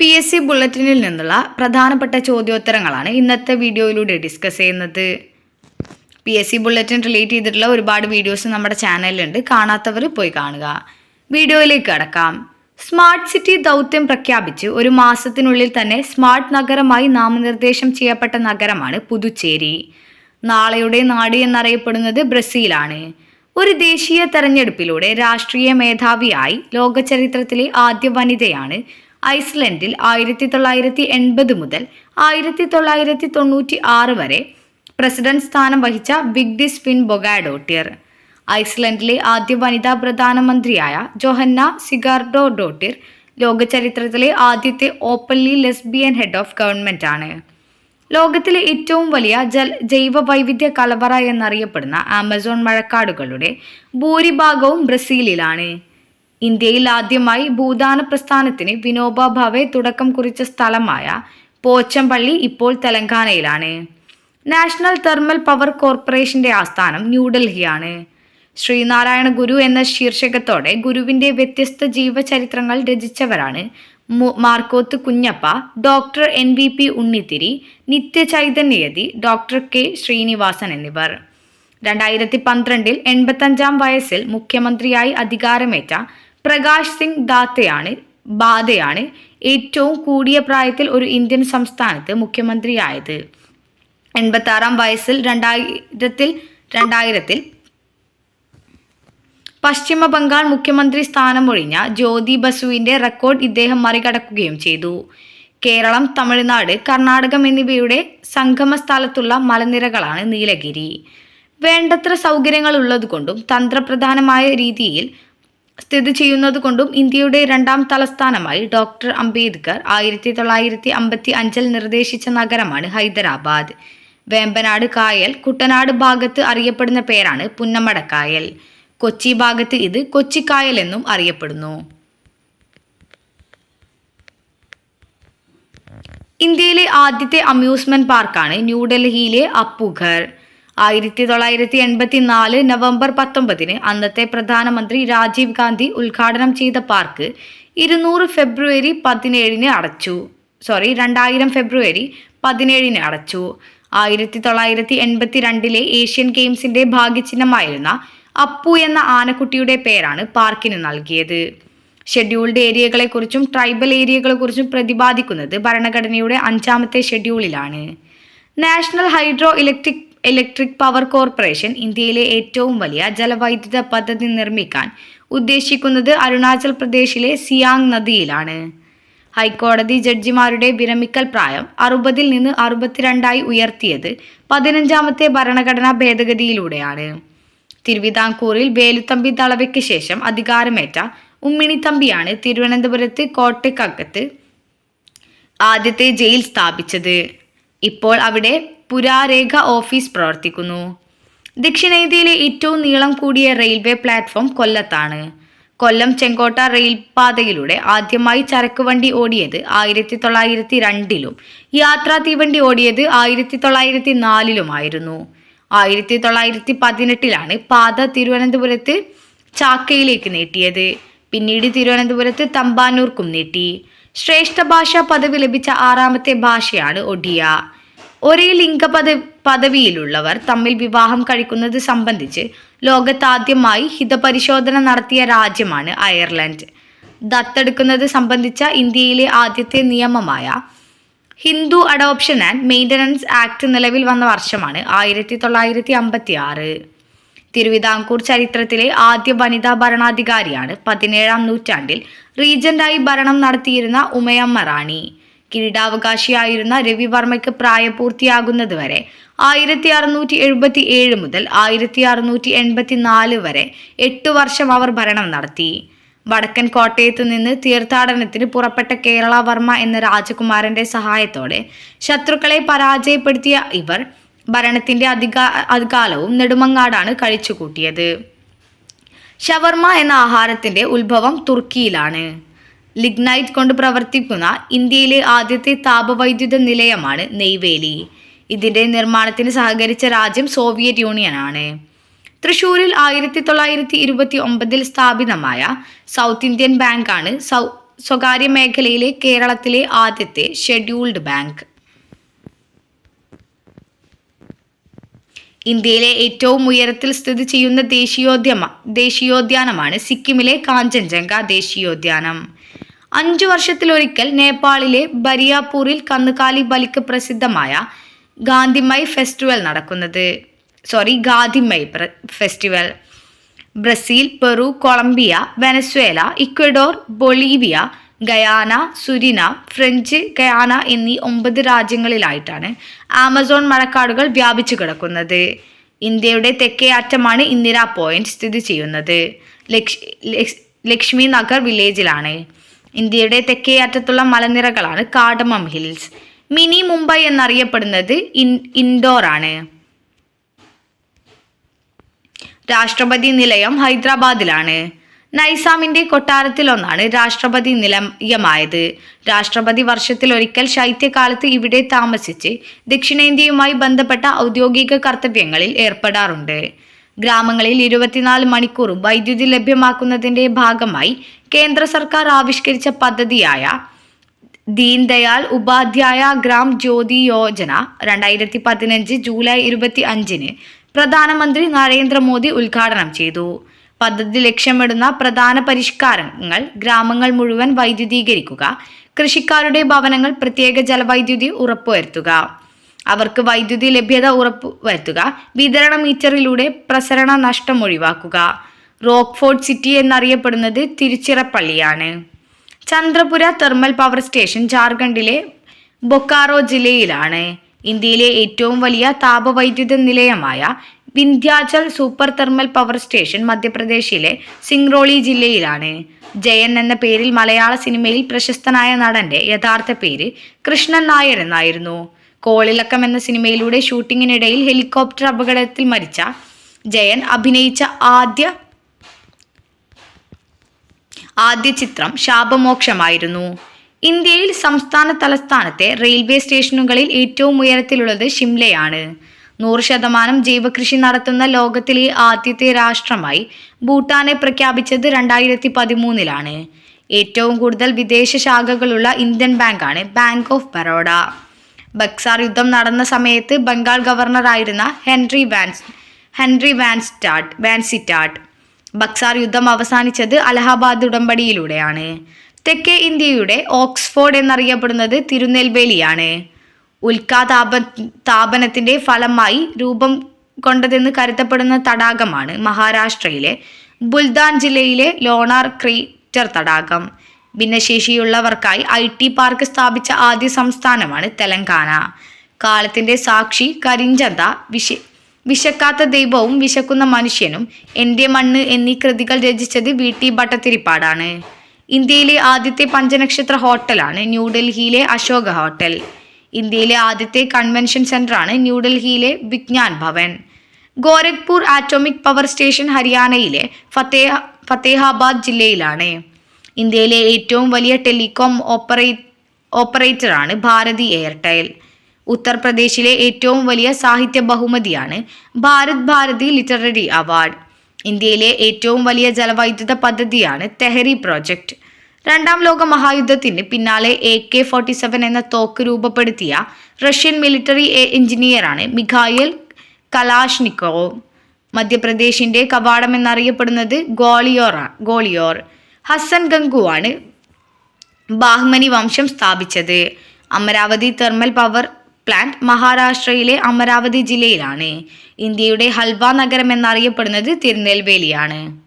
P S C ബുള്ളറ്റിനിൽ നിന്നുള്ള പ്രധാനപ്പെട്ട ചോദ്യോത്തരങ്ങളാണ് ഇന്നത്തെ വീഡിയോയിലൂടെ ഡിസ്കസ് ചെയ്യുന്നത്. P S C bulletin relate ചെയ്തിട്ടുള്ള ഒരുപാട് വീഡിയോസ് നമ്മുടെ ചാനലിലുണ്ട്. കാണാത്തവർ പോയി കാണുക. വീഡിയോയിലേക്ക് കടക്കാം. സ്മാർട്ട് സിറ്റി ദൗത്യം പ്രഖ്യാപിച്ച്. ഒരു മാസത്തിനുള്ളിൽ തന്നെ സ്മാർട്ട് നഗരമായി നാമനിർദ്ദേശം ചെയ്യപ്പെട്ട നഗരമാണ് പുതുച്ചേരി. നാളെയുടെ നാട് എന്നറിയപ്പെടുന്നത് ബ്രസീലാണ്. ഒരു ദേശീയ തെരഞ്ഞെടുപ്പിലൂടെ രാഷ്ട്രീയ മേധാവിയായി ലോകചരിത്രത്തിലെ ആദ്യ വനിതയാണ് ഐസ്ലൻഡിൽ ആയിരത്തി തൊള്ളായിരത്തി എൺപത് മുതൽ ആയിരത്തി തൊള്ളായിരത്തി തൊണ്ണൂറ്റി ആറ് വരെ പ്രസിഡന്റ് സ്ഥാനം വഹിച്ച വിഗ്ഡിസ് ഫിൻ ബൊഗാഡോട്ടിയർ ഐസ്ലൻഡിലെ ആദ്യ വനിതാ പ്രധാനമന്ത്രിയായ ജോഹന്ന സിഗാർഡോ ഡോട്ടിർ ലോകചരിത്രത്തിലെ ആദ്യത്തെ openly lesbian head of government ആണ്. ലോകത്തിലെ ഏറ്റവും വലിയ ജൽ ജൈവ വൈവിധ്യ കലവറ എന്നറിയപ്പെടുന്ന ആമസോൺ മഴക്കാടുകളുടെ ഭൂരിഭാഗവും ബ്രസീലിലാണ്. ഇന്ത്യയിൽ ആദ്യമായി ഭൂദാന പ്രസ്ഥാനത്തിന് വിനോബ ഭാവെ തുടക്കം കുറിച്ച സ്ഥലമായ പോച്ചമ്പള്ളി ഇപ്പോൾ തെലങ്കാനയിലാണ്. നാഷണൽ തെർമൽ പവർ കോർപ്പറേഷന്റെ ആസ്ഥാനം ന്യൂഡൽഹിയാണ്. ശ്രീനാരായണ ഗുരു എന്ന ശീർഷകത്തോടെ ഗുരുവിന്റെ വ്യത്യസ്ത ജീവചരിത്രങ്ങൾ രചിച്ചവരാണ് Markoth Kunjappa doctor N V P Unnithiri Nithya Chaithanya Yathi doctor K Srinivasan എന്നിവർ. രണ്ടായിരത്തി പന്ത്രണ്ടിൽ എൺപത്തഞ്ചാം വയസ്സിൽ മുഖ്യമന്ത്രിയായി അധികാരമേറ്റ പ്രകാശ് സിംഗ് ദാത്തയാണ് ബാധയാണ് ഏറ്റവും കൂടിയ പ്രായത്തിൽ ഒരു ഇന്ത്യൻ സംസ്ഥാനത്ത് മുഖ്യമന്ത്രിയായത്. എൺപത്തി ആറാം വയസ്സിൽ രണ്ടായിരത്തിൽ രണ്ടായിരത്തിൽ പശ്ചിമ ബംഗാൾ മുഖ്യമന്ത്രി സ്ഥാനമൊഴിഞ്ഞ ജ്യോതി ബസുവിന്റെ റെക്കോർഡ് ഇദ്ദേഹം മറികടക്കുകയും ചെയ്തു. കേരളം തമിഴ്നാട് കർണാടകം എന്നിവയുടെ സംഗമ സ്ഥലത്തുള്ള മലനിരകളാണ് നീലഗിരി. വേണ്ടത്ര സൗകര്യങ്ങൾ ഉള്ളതുകൊണ്ടും തന്ത്രപ്രധാനമായ രീതിയിൽ സ്ഥിതി ചെയ്യുന്നത് കൊണ്ടും ഇന്ത്യയുടെ രണ്ടാം തലസ്ഥാനമായി ഡോക്ടർ അംബേദ്കർ ആയിരത്തി തൊള്ളായിരത്തി അമ്പത്തി അഞ്ചിൽ നിർദ്ദേശിച്ച നഗരമാണ് ഹൈദരാബാദ്. വേമ്പനാട് കായൽ കുട്ടനാട് ഭാഗത്ത് അറിയപ്പെടുന്ന പേരാണ് പുന്നമടക്കായൽ കൊച്ചി ഭാഗത്ത് ഇത് കൊച്ചിക്കായൽ എന്നും അറിയപ്പെടുന്നു. ഇന്ത്യയിലെ ആദ്യത്തെ അമ്യൂസ്മെന്റ് പാർക്കാണ് ന്യൂഡൽഹിയിലെ അപ്പുഘർ. ആയിരത്തി തൊള്ളായിരത്തി എൺപത്തി നാല് നവംബർ പത്തൊമ്പതിന് അന്നത്തെ പ്രധാനമന്ത്രി രാജീവ് ഗാന്ധി ഉദ്ഘാടനം ചെയ്ത പാർക്ക് ഇരുന്നൂറ് ഫെബ്രുവരി പതിനേഴിന് അടച്ചു. സോറി രണ്ടായിരം ഫെബ്രുവരി പതിനേഴിന് അടച്ചു. ആയിരത്തി തൊള്ളായിരത്തി എൺപത്തി രണ്ടിലെ ഏഷ്യൻ ഗെയിംസിന്റെ ഭാഗ്യചിഹ്നമായിരുന്ന അപ്പു എന്ന ആനക്കുട്ടിയുടെ പേരാണ് പാർക്കിന് നൽകിയത്. ഷെഡ്യൂൾഡ് ഏരിയകളെക്കുറിച്ചും ട്രൈബൽ ഏരിയകളെക്കുറിച്ചും പ്രതിപാദിക്കുന്നത് ഭരണഘടനയുടെ അഞ്ചാമത്തെ ഷെഡ്യൂളിലാണ്. National hydro electric electric power corporation ഇന്ത്യയിലെ ഏറ്റവും വലിയ ജലവൈദ്യുത പദ്ധതി നിർമ്മിക്കാൻ ഉദ്ദേശിക്കുന്നത് അരുണാചൽ പ്രദേശിലെ സിയാങ് നദിയിലാണ്. ഹൈക്കോടതി ജഡ്ജിമാരുടെ വിരമിക്കൽ പ്രായം അറുപതിൽ നിന്ന് അറുപത്തിരണ്ടായി ഉയർത്തിയത് പതിനഞ്ചാമത്തെ ഭരണഘടനാ ഭേദഗതിയിലൂടെയാണ്. തിരുവിതാംകൂറിൽ വേലുത്തമ്പി തളവയ്ക്ക് ശേഷം അധികാരമേറ്റ ഉമ്മിണിത്തമ്പിയാണ് തിരുവനന്തപുരത്ത് കോട്ടയ്ക്കകത്ത് ആദ്യത്തെ ജയിൽ സ്ഥാപിച്ചത്. ഇപ്പോൾ അവിടെ പുരാരേഖ ഓഫീസ് പ്രവർത്തിക്കുന്നു. ദക്ഷിണേന്ത്യയിലെ ഏറ്റവും നീളം കൂടിയ റെയിൽവേ പ്ലാറ്റ്ഫോം കൊല്ലത്താണ്. കൊല്ലം ചെങ്കോട്ട റെയിൽ പാതയിലൂടെ ആദ്യമായി ചരക്ക് വണ്ടി ഓടിയത് ആയിരത്തി തൊള്ളായിരത്തി രണ്ടിലും യാത്രാ തീവണ്ടി ഓടിയത് ആയിരത്തി തൊള്ളായിരത്തി നാലിലുമായിരുന്നു ആയിരത്തി തൊള്ളായിരത്തി പതിനെട്ടിലാണ് പാത തിരുവനന്തപുരത്ത് ചാക്കയിലേക്ക് നീട്ടിയത്. പിന്നീട് തിരുവനന്തപുരത്ത് തമ്പാനൂർക്കും നീട്ടി. ശ്രേഷ്ഠ ഭാഷാ പദവി ലഭിച്ച ആറാമത്തെ ഭാഷയാണ് ഒഡിയ. ഒരേ ലിംഗ പദ പദവിയിലുള്ളവർ തമ്മിൽ വിവാഹം കഴിക്കുന്നത് സംബന്ധിച്ച് ലോകത്താദ്യമായി ഹിതപരിശോധന നടത്തിയ രാജ്യമാണ് അയർലൻഡ്. ദത്തെടുക്കുന്നത് സംബന്ധിച്ച ഇന്ത്യയിലെ ആദ്യത്തെ നിയമമായ Hindu adoption and maintenance act നിലവിൽ വന്ന വർഷമാണ് ആയിരത്തി തൊള്ളായിരത്തി അമ്പത്തി ആറ് തിരുവിതാംകൂർ ചരിത്രത്തിലെ ആദ്യ വനിതാ ഭരണാധികാരിയാണ് പതിനേഴാം നൂറ്റാണ്ടിൽ റീജന്റായി ഭരണം നടത്തിയിരുന്ന ഉമയമ്മ റാണി. കിരീടാവകാശിയായിരുന്ന രവിവർമ്മയ്ക്ക് പ്രായപൂർത്തിയാകുന്നതുവരെ ആയിരത്തി അറുന്നൂറ്റി എഴുപത്തി ഏഴ് മുതൽ ആയിരത്തി അറുന്നൂറ്റി എൺപത്തി നാല് വരെ എട്ടു വർഷം അവർ ഭരണം നടത്തി. വടക്കൻ കോട്ടയത്ത് നിന്ന് തീർത്ഥാടനത്തിന് പുറപ്പെട്ട കേരളവർമ്മ എന്ന രാജകുമാരന്റെ സഹായത്തോടെ ശത്രുക്കളെ പരാജയപ്പെടുത്തിയ ഇവർ ഭരണത്തിന്റെ അധികാ അധികാലവും നെടുമങ്ങാടാണ് കഴിച്ചുകൂട്ടിയത്. ഷവർമ എന്ന ആഹാരത്തിന്റെ ഉത്ഭവം തുർക്കിയിലാണ്. ലിഗ്നൈറ്റ് കൊണ്ട് പ്രവർത്തിക്കുന്ന ഇന്ത്യയിലെ ആദ്യത്തെ താപവൈദ്യുത നിലയമാണ് നെയ്വേലി. ഇതിന്റെ നിർമ്മാണത്തിന് സഹകരിച്ച രാജ്യം സോവിയറ്റ് യൂണിയനാണ് തൃശൂരിൽ ആയിരത്തി തൊള്ളായിരത്തി ഇരുപത്തി ഒമ്പതിൽ സ്ഥാപിതമായ സൗത്ത് ഇന്ത്യൻ ബാങ്കാണ് സൗ സ്വകാര്യ മേഖലയിലെ കേരളത്തിലെ ആദ്യത്തെ ഷെഡ്യൂൾഡ് ബാങ്ക്. ഇന്ത്യയിലെ ഏറ്റവും ഉയരത്തിൽ സ്ഥിതി ചെയ്യുന്ന ദേശീയോദ്യമ ദേശീയോദ്യാനമാണ് സിക്കിമിലെ കാഞ്ചൻജംഗ ദേശീയോദ്യാനം. അഞ്ചു വർഷത്തിലൊരിക്കൽ നേപ്പാളിലെ ബരിയാപൂരിൽ കന്നുകാലി ബലിക്ക് പ്രസിദ്ധമായ ഗാന്ധിമൈ ഫെസ്റ്റിവൽ നടക്കുന്നത്. Sorry Gadhimai festival. Brazil Peru Colombia Venezuela Ecuador Bolivia Guyana Suriname French Guiana എന്നീ ഒമ്പത് രാജ്യങ്ങളിലായിട്ടാണ് ആമസോൺ മഴക്കാടുകൾ വ്യാപിച്ചു കിടക്കുന്നത്. ഇന്ത്യയുടെ തെക്കേ അറ്റമാണ് ഇന്ദിരാ പോയിന്റ് സ്ഥിതി ചെയ്യുന്നത്. ലക്ഷ് ലക്ഷ്- ലക്ഷ്മി നഗർ വില്ലേജിലാണ്. ഇന്ത്യയുടെ തെക്കേ അറ്റത്തുള്ള മലനിരകളാണ് കാഡമം ഹിൽസ്. മിനി മുംബൈ എന്നറിയപ്പെടുന്നത് ഇൻ ഇൻഡോർ ആണ്. രാഷ്ട്രപതി നിലയം ഹൈദരാബാദിലാണ്. നൈസാമിന്റെ കൊട്ടാരത്തിലൊന്നാണ് രാഷ്ട്രപതി നിലയമായത്. രാഷ്ട്രപതി വർഷത്തിൽ ഒരിക്കൽ ശൈത്യകാലത്ത് ഇവിടെ താമസിച്ച് ദക്ഷിണേന്ത്യയുമായി ബന്ധപ്പെട്ട ഔദ്യോഗിക കർത്തവ്യങ്ങളിൽ ഏർപ്പെടാറുണ്ട്. ഗ്രാമങ്ങളിൽ ഇരുപത്തിനാല് മണിക്കൂർ വൈദ്യുതി ലഭ്യമാക്കുന്നതിന്റെ ഭാഗമായി കേന്ദ്ര സർക്കാർ ആവിഷ്കരിച്ച പദ്ധതിയായ ദീൻദയാൽ ഉപാധ്യായ ഗ്രാം ജ്യോതി യോജന രണ്ടായിരത്തി പതിനഞ്ച് ജൂലൈ ഇരുപത്തി അഞ്ചിന് പ്രധാനമന്ത്രി നരേന്ദ്രമോദി ഉദ്ഘാടനം ചെയ്തു. പദ്ധതി ലക്ഷ്യമിടുന്ന പ്രധാന പരിഷ്കാരങ്ങൾ ഗ്രാമങ്ങൾ മുഴുവൻ വൈദ്യുതീകരിക്കുക കൃഷിക്കാരുടെ ഭവനങ്ങൾ പ്രത്യേക ജലവൈദ്യുതി ഉറപ്പുവരുത്തുക. അവർക്ക് വൈദ്യുതി ലഭ്യത ഉറപ്പുവരുത്തുക വിതരണ മീറ്ററിലൂടെ പ്രസരണ നഷ്ടം ഒഴിവാക്കുക. റോക്ക്ഫോർഡ് സിറ്റി എന്നറിയപ്പെടുന്നത് തിരുച്ചിറപ്പള്ളിയാണ്. ചന്ദ്രപുര തെർമൽ പവർ സ്റ്റേഷൻ ജാർഖണ്ഡിലെ ബൊക്കാറോ ജില്ലയിലാണ്. ഇന്ത്യയിലെ ഏറ്റവും വലിയ താപവൈദ്യുത നിലയമായ Vindhyachal super thermal power station മധ്യപ്രദേശിലെ സിംഗ്രോളി ജില്ലയിലാണ്. ജയൻ എന്ന പേരിൽ മലയാള സിനിമയിൽ പ്രശസ്തനായ നടന്റെ യഥാർത്ഥ പേര് കൃഷ്ണൻ നായർ എന്നായിരുന്നു. കോളിളക്കം എന്ന സിനിമയിലൂടെ ഷൂട്ടിങ്ങിനിടയിൽ ഹെലികോപ്റ്റർ അപകടത്തിൽ മരിച്ച ജയൻ അഭിനയിച്ച ആദ്യ ആദ്യ ചിത്രം ശാപമോക്ഷമായിരുന്നു. ഇന്ത്യയിൽ സംസ്ഥാന തലസ്ഥാനത്തെ റെയിൽവേ സ്റ്റേഷനുകളിൽ ഏറ്റവും ഉയരത്തിലുള്ളത് ഷിംലയാണ്. നൂറ് ശതമാനം ജൈവകൃഷി നടത്തുന്ന ലോകത്തിലെ ആദ്യത്തെ രാഷ്ട്രമായി ഭൂട്ടാനെ പ്രഖ്യാപിച്ചത് രണ്ടായിരത്തി പതിമൂന്നിലാണ് ഏറ്റവും കൂടുതൽ വിദേശ ശാഖകളുള്ള ഇന്ത്യൻ ബാങ്കാണ് ബാങ്ക് ഓഫ് ബറോഡ. ബക്സാർ യുദ്ധം നടന്ന സമയത്ത് Bengal ഗവർണറായിരുന്ന Henry Vans Henry Vansittart Vansittart Buxar യുദ്ധം അവസാനിച്ചത് അലഹബാദ് ഉടമ്പടിയിലൂടെയാണ്. തെക്കേ ഇന്ത്യയുടെ ഓക്സ്ഫോർഡ് എന്നറിയപ്പെടുന്നത് തിരുനെൽവേലിയാണ്. ഉൽക്കാതാപ താപനത്തിന്റെ ഫലമായി രൂപം കൊണ്ടതെന്ന് കരുതപ്പെടുന്ന തടാകമാണ് മഹാരാഷ്ട്രയിലെ ബുൽദാൻ ജില്ലയിലെ ലോണാർ ക്രീറ്റർ തടാകം. ഭിന്നശേഷിയുള്ളവർക്കായി ഐ ടി പാർക്ക് സ്ഥാപിച്ച ആദ്യ സംസ്ഥാനമാണ് തെലങ്കാന. കാലത്തിന്റെ സാക്ഷി കരിഞ്ചന്ത. വിശ വിശക്കാത്ത ദൈവവും വിശക്കുന്ന മനുഷ്യനും എന്റെ മണ്ണ് എന്നീ കൃതികൾ രചിച്ചത് വി ടി ഭട്ടത്തിരിപ്പാടാണ് ഇന്ത്യയിലെ ആദ്യത്തെ പഞ്ചനക്ഷത്ര ഹോട്ടലാണ് ന്യൂഡൽഹിയിലെ അശോക ഹോട്ടൽ. ഇന്ത്യയിലെ ആദ്യത്തെ കൺവെൻഷൻ സെന്ററാണ് ന്യൂഡൽഹിയിലെ Vigyan Bhawan. Gorakhpur atomic power station ഹരിയാനയിലെ ഫത്തേഹ ഫത്തേഹാബാദ് ജില്ലയിലാണ്. ഇന്ത്യയിലെ ഏറ്റവും വലിയ ടെലികോം ഓപ്പറേ ഓപ്പറേറ്ററാണ് ഭാരതി എയർടെൽ. ഉത്തർപ്രദേശിലെ ഏറ്റവും വലിയ സാഹിത്യ ബഹുമതിയാണ് ഭാരത് ഭാരതി ലിറ്റററി അവാർഡ്. ഇന്ത്യയിലെ ഏറ്റവും വലിയ ജലവൈദ്യുത പദ്ധതിയാണ് തെഹരി പ്രോജക്റ്റ് രണ്ടാം ലോക മഹായുദ്ധത്തിന് പിന്നാലെ എ കെ ഫോർട്ടി സെവൻ എന്ന തോക്ക് രൂപപ്പെടുത്തിയ റഷ്യൻ മിലിറ്ററി എഞ്ചിനീയറാണ് മിഖായൽ കലാഷ്നിക്കോവ്. മധ്യപ്രദേശിന്റെ കവാടം എന്നറിയപ്പെടുന്നത് ഗോളിയോറ ഗോളിയോർ. ഹസൻ ഗംഗുവാണ് ബാഹ്മനി വംശം സ്ഥാപിച്ചത്. അമരാവതി തെർമൽ പവർ പ്ലാന്റ് മഹാരാഷ്ട്രയിലെ അമരാവതി ജില്ലയിലാണ്. ഇന്ത്യയുടെ ഹൽവ നഗരം എന്നറിയപ്പെടുന്നത് തിരുനെൽവേലിയാണ്.